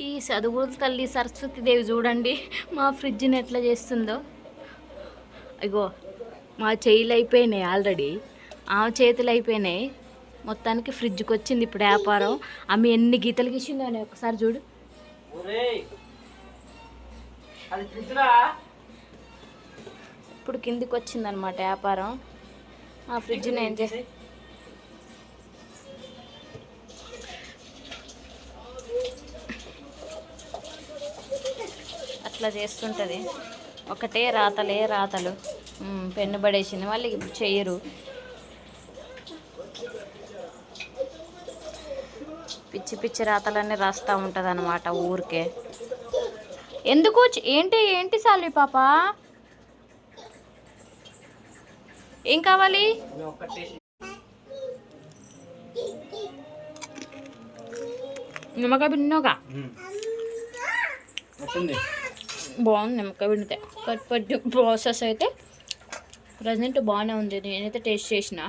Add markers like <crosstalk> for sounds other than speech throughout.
ఈ చదువుల తల్లి సరస్వతి దేవి చూడండి మా ఫ్రిడ్జ్ని ఎట్లా చేస్తుందో. ఇగో మా చేయిలు అయిపోయినాయి ఆల్రెడీ. ఆమె చేతులు అయిపోయినాయి. మొత్తానికి ఫ్రిడ్జ్కి వచ్చింది ఇప్పుడు వ్యాపారం. ఆమె ఎన్ని గీతలు గీసిందో అని ఒకసారి చూడు. ఇప్పుడు కిందికి వచ్చింది అనమాట వ్యాపారం. ఆ ఫ్రిడ్జ్ని ఏం చేసి అట్లా చేస్తుంటుంది. ఒకటే రాతలే రాతలు. పెన్ను పడేసింది. మళ్ళీ చేయరు. చెయ్యరు పిచ్చి పిచ్చి రాతలన్నీ రాస్తూ ఉంటుంది అనమాట ఊరికే. ఎందుకు ఏంటి ఏంటి సాలి పాప? ఏం కావాలి? నిమ్మకాయ పిండినోగా బాగుంది నిమ్మకాయ పిండితే. కట్ పట్టి ప్రాసెస్ అయితే ప్రజెంట్ బాగానే ఉంది. నేనైతే టేస్ట్ చేసిన.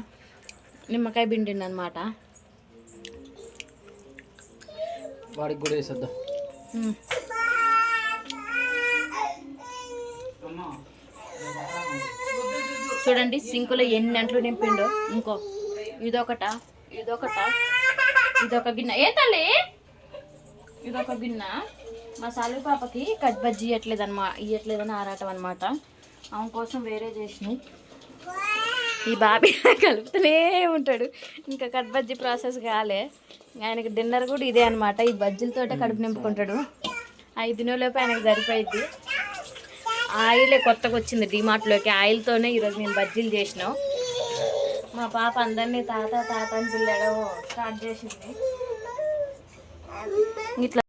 నిమ్మకాయ పిండింది అనమాట వాడికి కూడా వేసేద్దాం. చూడండి సింకులో ఎన్ని అంట్లు నింపిండో ఇంకో ఇదొకట ఇదొకట ఇదొక గిన్నె. ఏ తల్లి? ఇదొక గిన్నె. మా సాలి పాపకి కట్ బజ్జీ ఇవ్వట్లేదన్నమా ఇవ్వట్లేదని ఆరాటం అనమాట ఆమె కోసం వేరే చేసినాయి ఈ బాబీ <laughs> కలుపుతూనే ఉంటాడు. ఇంకా కట్ బజ్జీ ప్రాసెస్ కాలే. ఆయనకి డిన్నర్ కూడా ఇదే అనమాట ఈ బజ్జీలతోటే కడుపు నింపుకుంటాడు. ఐదు దినలోపు ఆయనకి సరిపోయింది. ఆయిలే కొత్తగా వచ్చింది డిమార్ట్లోకి ఆయిల్తోనే ఈరోజు నేను బజ్జీలు చేసినాం. మా పాప అందరినీ తాత తాత అని పిల్లడం స్టార్ట్ చేసింది. ఇట్లా